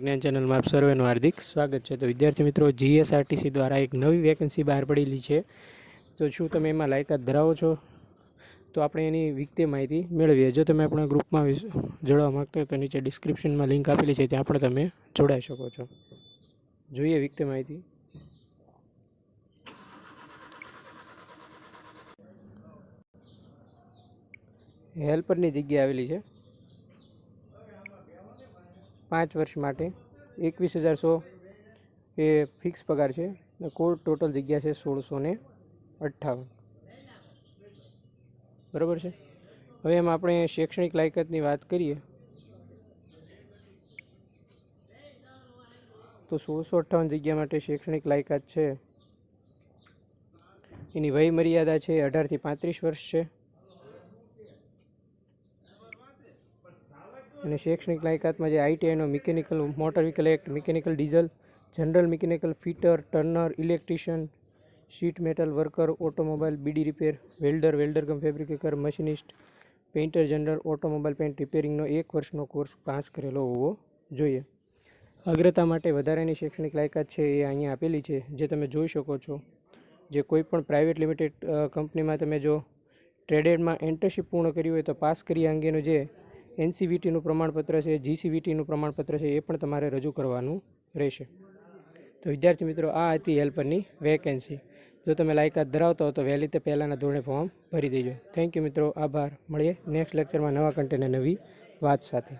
વિજ્ઞાન ચેનલમાં આપ સર્વેનું હાર્દિક સ્વાગત છે. તો વિદ્યાર્થી મિત્રો જીએસઆરટીસી દ્વારા એક નવી વેકેન્સી બહાર પડેલી છે. તો શું તમે એમાં લાયકાત ધરાવો છો? તો આપણે એની વિગતે માહિતી મેળવીએ. જો તમે આપણા ગ્રુપમાં જોડવા માગતા હોય તો નીચે ડિસ્ક્રિપ્શનમાં લિંક આપેલી છે. ત્યાં પણ તમે જોડાઈ શકો છો. જોઈએ વિગતે માહિતી. હેલ્પરની જગ્યા આવેલી છે. પાંચ વર્ષ માટે. એકવીસ હજાર સો એ ફિક્સ પગાર છે અને કુલ ટોટલ જગ્યા છે સોળસો ને અઠ્ઠાવન. બરાબર છે? હવે એમ આપણે શૈક્ષણિક લાયકાતની વાત કરીએ, તો સોળસો અઠ્ઠાવન જગ્યા માટે શૈક્ષણિક લાયકાત છે. એની વય મર્યાદા છે અઢારથી પાંત્રીસ વર્ષ છે. અને શૈક્ષણિક લાયકાતમાં જે આઈટીઆઈનો mechanical motor vehicle act, mechanical diesel, general mechanical fitter, turner, electrician, sheet metal worker, automobile, body repair, welder welder cum fabricator machinist, painter, general, automobile paint રિપેરિંગનો એક વર્ષનો કોર્સ પાસ કરેલો હોવો જોઈએ. અગ્રતા માટે વધારાની શૈક્ષણિક લાયકાત છે એ અહીંયા આપેલી છે, જે તમે જોઈ શકો છો. જે કોઈ પણ પ્રાઇવેટ લિમિટેડ કંપનીમાં તમે જો ટ્રેડેડમાં એન્ટરશીપ પૂર્ણ કરી હોય તો પાસ કરી અંગેનું જે એનસીવીટીનું પ્રમાણપત્ર છે, જીસીવીટીનું પ્રમાણપત્ર છે, એ પણ તમારે રજૂ કરવાનું રહેશે. તો વિદ્યાર્થી મિત્રો, આ હતી હેલ્પરની વેકેન્સી. જો તમે લાયકાત ધરાવતા હો તો વહેલી તે પહેલાંના ધોરણે ફોર્મ ભરી દેજો. થેન્ક યુ મિત્રો, આભાર. મળીએ નેક્સ્ટ લેક્ચરમાં નવા કન્ટેન્ટ નવી વાત સાથે.